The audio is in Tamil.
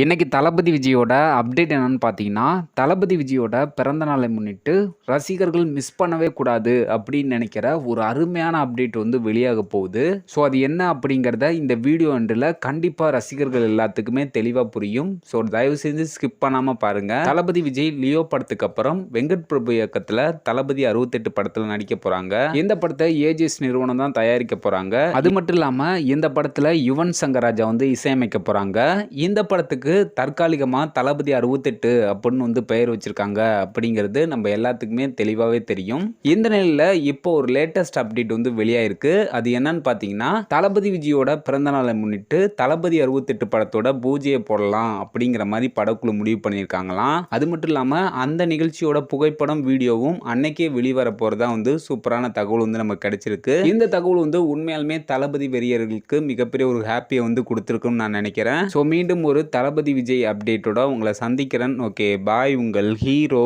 இன்றைக்கி தளபதி விஜயோட அப்டேட் என்னன்னு பார்த்தீங்கன்னா, தளபதி விஜயோட பிறந்த நாளை முன்னிட்டு ரசிகர்கள் மிஸ் பண்ணவே கூடாது அப்படின்னு நினைக்கிற ஒரு அருமையான அப்டேட் வந்து வெளியாக போகுது. ஸோ அது என்ன அப்படிங்கிறத இந்த வீடியோ எண்டுல கண்டிப்பாக ரசிகர்கள் எல்லாத்துக்குமே தெளிவாக புரியும். ஸோ தயவு செஞ்சு ஸ்கிப் பண்ணாமல் பாருங்கள் தளபதி விஜய் லியோ படத்துக்கு அப்புறம் வெங்கட் பிரபு இயக்கத்தில் தளபதி அறுபத்தெட்டு படத்தில் நடிக்க போகிறாங்க இந்த படத்தை ஏஜிஎஸ் நிறுவனம் தான் தயாரிக்க போகிறாங்க அது மட்டும் இல்லாமல் இந்த படத்தில் யுவன் சங்கர் ராஜா வந்து இசையமைக்க போகிறாங்க இந்த படத்துக்கு தற்காலிகமாக தளபதி 68 அப்படின்னு வந்து பெயர் வச்சுருக்காங்க அப்படிங்கிறது நம்ம எல்லாத்துக்குமே தெளிவாகவே தெரியும். இந்த நிலையில் இப்போ ஒரு லேட்டஸ்ட் அப்டேட் வந்து வெளியாயிருக்கு. அது என்னன்னு பார்த்தீங்கன்னா, தளபதி விஜயோட பிறந்த நாளை முன்னிட்டு தளபதி 68 படத்தோட பூஜையை போடலாம் அப்படிங்கிற மாதிரி படக்குழு முடிவு பண்ணியிருக்காங்களாம். அது மட்டும் இல்லாமல் அந்த நிகழ்ச்சியோட புகைப்படம், வீடியோவும் அன்னைக்கே வெளிவர போகிறதா வந்து சூப்பரான தகவல் வந்து நமக்கு கிடைச்சிருக்கு. இந்த தகவல் வந்து உண்மையாலுமே தளபதி வெறியர்களுக்கு மிகப்பெரிய ஒரு ஹாப்பியை வந்து கொடுத்துருக்குன்னு நான் நினைக்கிறேன். ஸோ மீண்டும் ஒரு தளபதி விஜய் அப்டேட்டோட உங்களை சந்திக்கிறேன். ஓகே பாய் உங்கள் ஹீரோ.